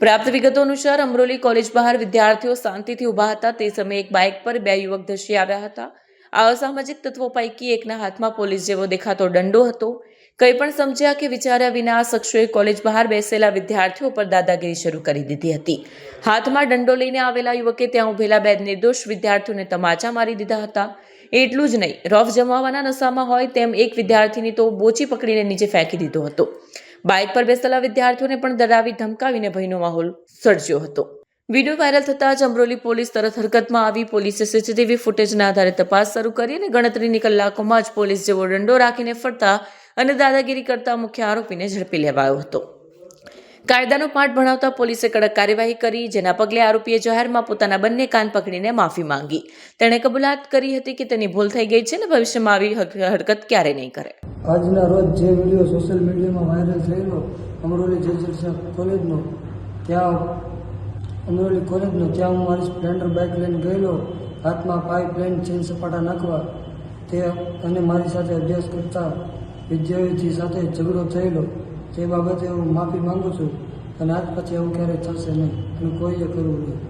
પ્રાપ્ત વિગતો અનુસાર અમરોલી કોલેજ બહાર વિદ્યાર્થીઓ શાંતિથી ઊભા હતા. તે સમયે એક બાઇક પર બે યુવક ધસી આવ્યા હતા. આ અસામાજિક તત્વો પૈકી એકના હાથમાં પોલીસ જેવો દેખાતો દંડો હતો. કંઈ પણ સમજ્યા કે વિચાર્યા વિના આ શખ્સોએ કોલેજ બહાર બેસેલા વિદ્યાર્થીઓ પર દાદાગીરી શરૂ કરી દીધી હતી. હાથમાં દંડો લઈને આવેલા યુવકે ત્યાં ઉભેલા બે નિર્દોષ વિદ્યાર્થીઓને તમાચા મારી દીધા હતા. એટલું જ નહીં, રફ જમાવાના નશામાં હોય તેમ એક વિદ્યાર્થીની તો બોચી પકડીને નીચે ફેંકી દીધો હતો. બાઇક પર બેસેલા વિદ્યાર્થીઓને પણ ડરાવી ધમકાવીને ભયનો માહોલ સર્જ્યો હતો. વીડિયો વાયરલ થતાં જ અમરોલી પોલીસ તરત હરકતમાં આવી. પોલીસે સીસીટીવી ફૂટેજના આધારે તપાસ શરૂ કરી અને ગણતરીની કલાકોમાં જ પોલીસ જેવો દંડો રાખીને ફરતા અને દાદાગીરી કરતા મુખ્ય આરોપીને ઝડપી લેવાયો હતો. કાયદાનો પાઠ ભણાવતા પોલીસે કડક કાર્યવાહી કરી, જેના પગલે આરોપીએ જાહેરમાં પોતાના બંને કાન પકડીને માફી માંગી. તેણે કબૂલાત કરી હતી કે તેની ભૂલ થઈ ગઈ છે અને ભવિષ્યમાં આવી હરકત ક્યારેય નહીં કરે. આજના રોજ જે વીડિયો સોશિયલ મીડિયામાં વાયરલ થયેલો, અમરોલી જેસર કોલેજનો ત્યાં અમરોલી કોલેજનો ત્યાં હું મારી સ્પ્લેન્ડર બાઇક લઈને ગયેલો, હાથમાં પાઇપ લઈને ચેન સપાટા નાખવા, તે અને મારી સાથે અભ્યાસ કરતા વિદ્યાર્થી સાથે ઝઘડો થયેલો, તે બાબતે હું માફી માંગુ છું, અને આજ પછી એવું ક્યારેય થશે નહીં, અને કોઈએ કરવું નહીં.